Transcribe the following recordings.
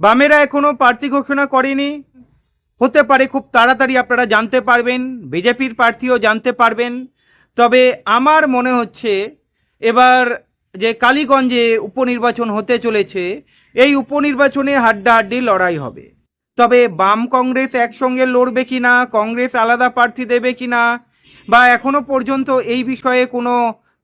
বামেরা এখনও প্রার্থী ঘোষণা করেনি। হতে পারে খুব তাড়াতাড়ি আপনারা জানতে পারবেন, বিজেপির প্রার্থীও জানতে পারবেন। তবে আমার মনে হচ্ছে এবার যে কালীগঞ্জে উপনির্বাচন হতে চলেছে, এই উপনির্বাচনে হাড্ডাহাড্ডি লড়াই হবে। তবে বাম কংগ্রেস একসঙ্গে লড়বে কি না কংগ্রেস আলাদা প্রার্থী দেবে কি না বা এখনও পর্যন্ত এই বিষয়ে কোনো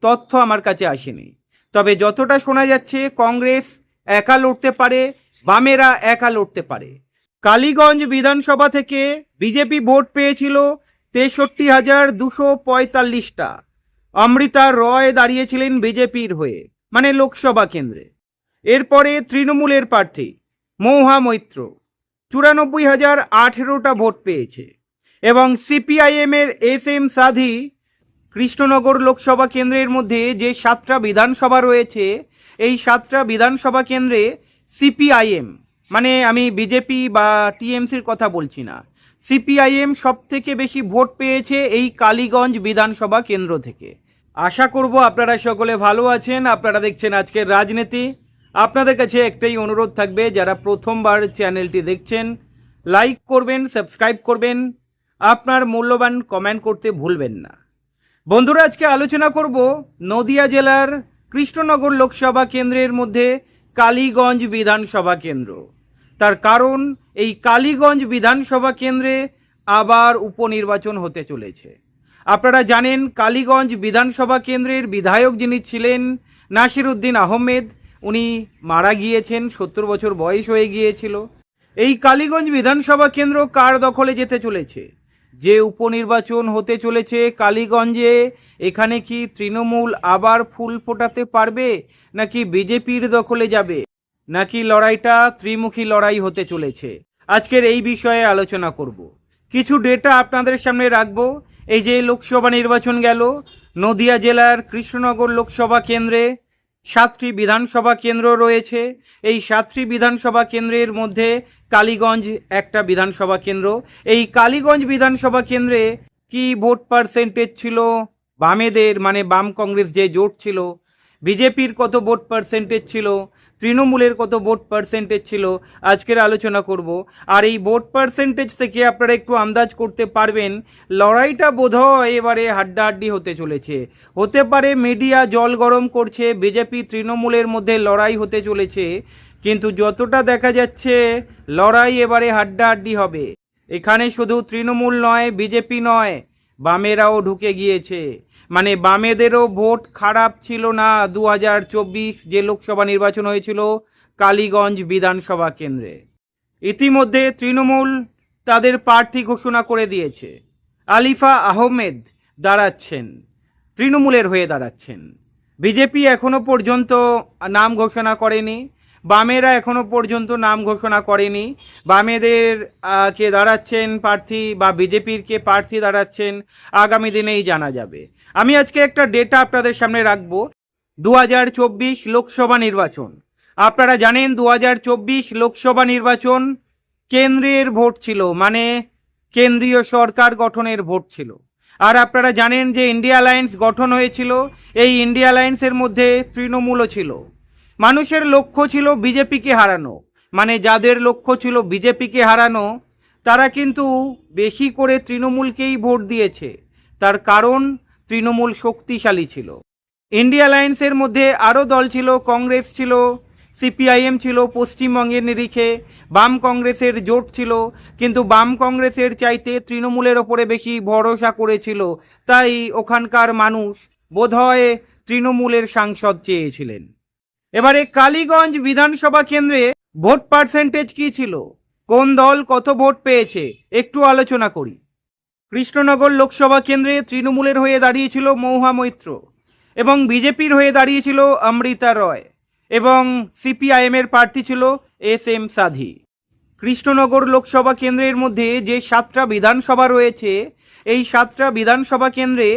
তথ্য আমার কাছে আসেনি। তবে যতটা শোনা যাচ্ছে, কংগ্রেস একা লড়তে পারে বামেরা একা লড়তে পারে। কালীগঞ্জ বিধানসভা থেকে বিজেপি ভোট পেয়েছিল তেষট্টি হাজার দুশো পঁয়তাল্লিশটা। অমৃতা রয় দাঁড়িয়েছিলেন বিজেপির হয়ে মানে লোকসভা কেন্দ্রে। এরপরে তৃণমূলের প্রার্থী মৌহা মৈত্র চুরানব্বই হাজার আঠেরোটা ভোট পেয়েছে এবং সিপিআইএমের এস এম সাধি কৃষ্ণনগর লোকসভা কেন্দ্রের মধ্যে যে সাতটা বিধানসভা রয়েছে, এই সাতটা বিধানসভা কেন্দ্রে সিপিআইএম মানে আমি বিজেপি বা টিএমসির কথা বলছি না। সিপিআইএম সব থেকে বেশি ভোট পেয়েছে এই কালীগঞ্জ বিধানসভা কেন্দ্র থেকে। আশা করব আপনারা সকলে ভালো আছেন। আপনারা দেখছেন আজকের রাজনীতি। আপনাদের কাছে একটাই অনুরোধ থাকবে, যারা প্রথমবার চ্যানেলটি দেখছেন, লাইক করবেন, সাবস্ক্রাইব করবেন। আপনার মূল্যবান কমেন্ট করতে ভুলবেন না। বন্ধুরা, আজকে আলোচনা করব নদিয়া জেলার কৃষ্ণনগর লোকসভা কেন্দ্রের মধ্যে কালীগঞ্জ বিধানসভা কেন্দ্র। তার কারণ, এই কালীগঞ্জ বিধানসভা কেন্দ্রে আবার উপনির্বাচন হতে চলেছে। আপনারা জানেন, কালীগঞ্জ বিধানসভা কেন্দ্রের বিধায়ক যিনি ছিলেন নাসির উদ্দিন আহমেদ, উনি মারা গিয়েছেন, সত্তর বছর বয়স হয়ে গিয়েছিল। এই কালীগঞ্জ বিধানসভা কেন্দ্র কার দখলে যেতে চলেছে? যে উপনির্বাচন হতে চলেছে কালীগঞ্জে, এখানে কি তৃণমূল আবার ফুল ফোটাতে পারবে? নাকি বিজেপির দখলে যাবে? নাকি লড়াইটা ত্রিমুখী লড়াই হতে চলেছে? আজকের এই বিষয়ে আলোচনা করব। কিছু ডেটা আপনাদের সামনে রাখব। এই যে লোকসভা নির্বাচন গেল, নদিয়া জেলার কৃষ্ণনগর লোকসভা কেন্দ্রে সাতটি বিধানসভা কেন্দ্র রয়েছে। এই সাতটি বিধানসভা কেন্দ্রের মধ্যে কালীগঞ্জ একটা বিধানসভা কেন্দ্র। এই কালীগঞ্জ বিধানসভা কেন্দ্রে কি ভোট পার্সেন্টেজ ছিল? বামেদের মানে বাম কংগ্রেস যে জোট ছিল, বিজেপির কত ভোট পার্সেন্টেজ ছিল, তৃণমূলের কত ভোট পার্সেন্টেজ ছিল, আজকের আলোচনা করব। আর এই ভোট পার্সেন্টেজ থেকে আপনারা একটু আন্দাজ করতে পারবেন, লড়াইটা বোধহয় এবারে হাড্ডাহাড্ডি হতে চলেছে। হতে পারে মিডিয়া জল গরম করছে, বিজেপি তৃণমূলের মধ্যে লড়াই হতে চলেছে কিন্তু যতটা দেখা যাচ্ছে, লড়াই এবারে হাড্ডাহাড্ডি হবে। এখানে শুধু তৃণমূল নয়, বিজেপি নয়, বামেরাও ঢুকে গিয়েছে। মানে বামেদেরও ভোট খারাপ ছিল না দু হাজার চব্বিশ যে লোকসভা নির্বাচন হয়েছিল কালীগঞ্জ বিধানসভা কেন্দ্রে। ইতিমধ্যে তৃণমূল তাদের প্রার্থী ঘোষণা করে দিয়েছে। আলিফা আহমেদ দাঁড়াচ্ছেন, তৃণমূলের হয়ে দাঁড়াচ্ছেন। বিজেপি এখনও পর্যন্ত নাম ঘোষণা করেনি। বামেরা এখনও পর্যন্ত নাম ঘোষণা করেনি। বামেদের কে দাঁড়াচ্ছেন প্রার্থী বা বিজেপির কে প্রার্থী দাঁড়াচ্ছেন আগামী দিনেই জানা যাবে। আমি আজকে একটা ডেটা আপনাদের সামনে রাখব। দু হাজার চব্বিশ লোকসভা নির্বাচন। আপনারা জানেন দু হাজার চব্বিশ লোকসভা নির্বাচন কেন্দ্রের ভোট ছিল মানে কেন্দ্রীয় সরকার গঠনের ভোট ছিল। আর আপনারা জানেন যে ইন্ডিয়া অ্যালায়েন্স গঠন হয়েছিল, এই ইন্ডিয়া অ্যালায়েন্সের মধ্যে তৃণমূলও ছিল। মানুষের লক্ষ্য ছিল বিজেপিকে হারানো। মানে যাদের লক্ষ্য ছিল বিজেপিকে হারানো, তারা কিন্তু বেশি করে তৃণমূলকেই ভোট দিয়েছে। তার কারণ তৃণমূল শক্তিশালী ছিল। ইন্ডিয়া অ্যালায়েন্সের মধ্যে আরও দল ছিল, কংগ্রেস ছিল, সিপিআইএম ছিল পশ্চিমবঙ্গের নিরিখে, বাম কংগ্রেসের জোট ছিল, কিন্তু বাম কংগ্রেসের চাইতে তৃণমূলের ওপরে বেশি ভরসা করেছিল তাই ওখানকার মানুষ বোধহয় তৃণমূলের সাংসদ চেয়েছিলেন। এবারে কালীগঞ্জ বিধানসভা কেন্দ্রে ভোট পার্সেন্টেজ কি ছিল? কোন দল কত ভোট পেয়েছে? একটু আলোচনা করি। কৃষ্ণনগর লোকসভা কেন্দ্রে তৃণমূলের হয়ে দাঁড়িয়েছিল মৌহা মৈত্র এবং বিজেপির হয়ে দাঁড়িয়েছিল অমৃতা রয় এবং সিপিআইএমের প্রার্থী ছিল এস এম সাধি। কৃষ্ণনগর লোকসভা কেন্দ্রের মধ্যে যে সাতটা বিধানসভা রয়েছে, এই সাতটা বিধানসভা কেন্দ্রে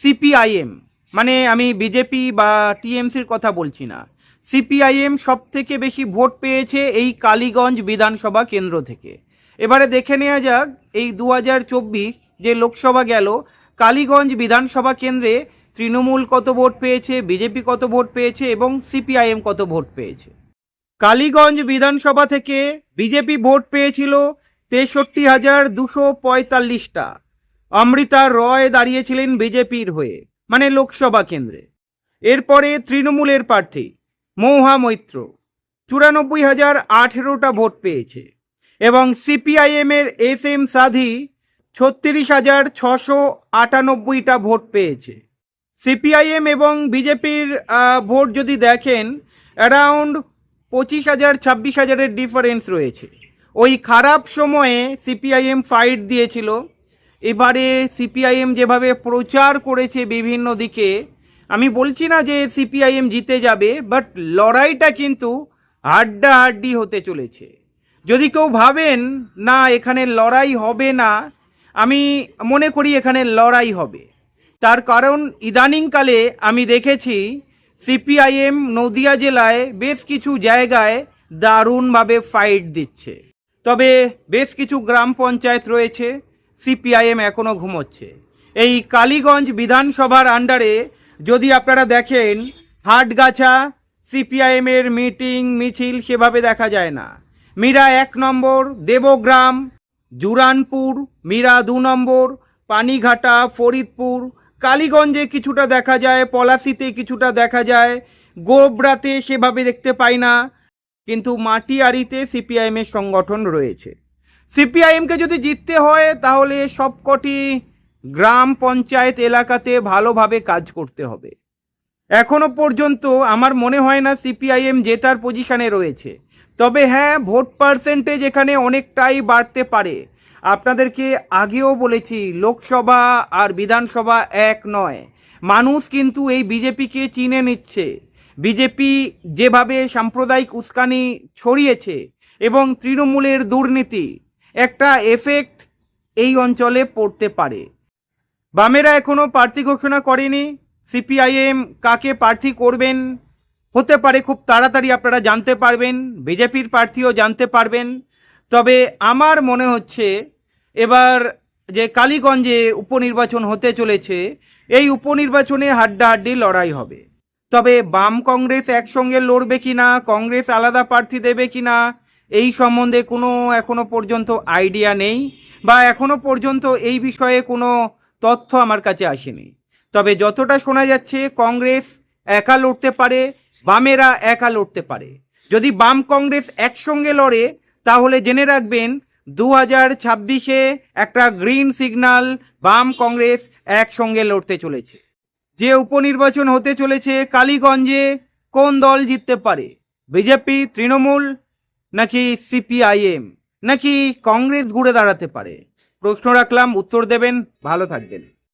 সিপিআইএম মানে আমি বিজেপি বা টিএমসির কথা বলছি না সিপিআইএম সব থেকে বেশি ভোট পেয়েছে এই কালীগঞ্জ বিধানসভা কেন্দ্র থেকে। এবারে দেখে নেওয়া যাক, এই দু হাজার চব্বিশ যে লোকসভা গেল, কালীগঞ্জ বিধানসভা কেন্দ্রে তৃণমূল কত ভোট পেয়েছে, বিজেপি কত ভোট পেয়েছে এবং সিপিআইএম কত ভোট পেয়েছে? কালীগঞ্জ বিধানসভা থেকে বিজেপি ভোট পেয়েছিল তেষট্টি হাজার দুশো পঁয়তাল্লিশটা। অমৃতা রয় দাঁড়িয়েছিলেন বিজেপির হয়ে মানে লোকসভা কেন্দ্রে। এরপরে তৃণমূলের প্রার্থী মৌহা মৈত্র চুরানব্বই হাজার আঠেরোটা ভোট পেয়েছে। এবং সিপিআইএমের এস এম সাধি ছত্রিশ হাজার ছশো আটানব্বইটা ভোট পেয়েছে। সিপিআইএম এবং বিজেপির ভোট যদি দেখেন অ্যারাউন্ড পঁচিশ হাজার ছাব্বিশ হাজারের ডিফারেন্স রয়েছে। ওই খারাপ সময়ে সিপিআইএম ফাইট দিয়েছিল। এবারে সিপিআইএম যেভাবে প্রচার করেছে বিভিন্ন দিকে আমি বলছি না যে সিপিআইএম জিতে যাবে বাট লড়াইটা কিন্তু হাড্ডাহাড্ডি হতে চলেছে। যদি কেউ ভাবেন, না, এখানে লড়াই হবে না, আমি মনে করি এখানে লড়াই হবে। তার কারণ ইদানিংকালে আমি দেখেছি সিপিআইএম নদিয়া জেলায় বেশ কিছু জায়গায় দারুণভাবে ফাইট দিচ্ছে। তবে বেশ কিছু গ্রাম পঞ্চায়েত রয়েছে, সিপিআইএম এখনও ঘুমোচ্ছে। এই কালীগঞ্জ বিধানসভার আন্ডারে যদি আপনারা দেখেন, হাটগাছা সিপিআইএমের মিটিং, মিছিল সেভাবে দেখা যায় না। মীরা এক নম্বর, দেবগ্রাম, জুরানপুর, মীরা দু নম্বর, পানিঘাটা, ফরিদপুর, কালীগঞ্জে কিছুটা দেখা যায়, পলাশিতে কিছুটা দেখা যায়, গোবরাতে সেভাবে দেখতে পাই না, কিন্তু মাটিয়ারিতে সিপিআইএমের সংগঠন রয়েছে। সিপিআইএমকে যদি জিততে হয়, তাহলে সবকটি গ্রাম পঞ্চায়েত এলাকাতে ভালোভাবে কাজ করতে হবে। এখনও পর্যন্ত আমার মনে হয় না সিপিআইএম জেতার পজিশনে রয়েছে। তবে হ্যাঁ ভোট পার্সেন্টেজ এখানে অনেকটাই বাড়তে পারে। আপনাদেরকে আগেও বলেছি, লোকসভা আর বিধানসভা এক নয়। মানুষ কিন্তু এই বিজেপিকে চিনে নিচ্ছে। বিজেপি যেভাবে সাম্প্রদায়িক উস্কানি ছড়িয়েছে এবং তৃণমূলের দুর্নীতি একটা এফেক্ট এই অঞ্চলে পড়তে পারে। বামেরা এখনও প্রার্থী ঘোষণা করেনি। সিপিআইএম কাকে প্রার্থী করবেন? হতে পারে খুব তাড়াতাড়ি আপনারা জানতে পারবেন, বিজেপির প্রার্থীও জানতে পারবেন। তবে আমার মনে হচ্ছে এবার যে কালীগঞ্জে উপনির্বাচন হতে চলেছে, এই উপনির্বাচনে হাড্ডাহাড্ডি লড়াই হবে। তবে বাম কংগ্রেস একসঙ্গে লড়বে কি না কংগ্রেস আলাদা প্রার্থী দেবে কি না এই সম্বন্ধে কোনো এখনও পর্যন্ত আইডিয়া নেই বা এখনও পর্যন্ত এই বিষয়ে কোনো তথ্য আমার কাছে আসেনি। তবে যতটা শোনা যাচ্ছে, কংগ্রেস একা লড়তে পারে, বামেরা একা লড়তে পারে। যদি বাম কংগ্রেস একসঙ্গে লড়ে, তাহলে জেনে রাখবেন দু হাজার ছাব্বিশে একটা গ্রিন সিগন্যাল বাম কংগ্রেস একসঙ্গে লড়তে চলেছে। যে উপনির্বাচন হতে চলেছে, কালীগঞ্জে কোন দল জিততে পারে? বিজেপি, তৃণমূল, নাকি সিপিআইএম? নাকি কংগ্রেস ঘুরে দাঁড়াতে পারে? প্রশ্ন রাখলাম উত্তর দেবেন ভালো থাকবেন।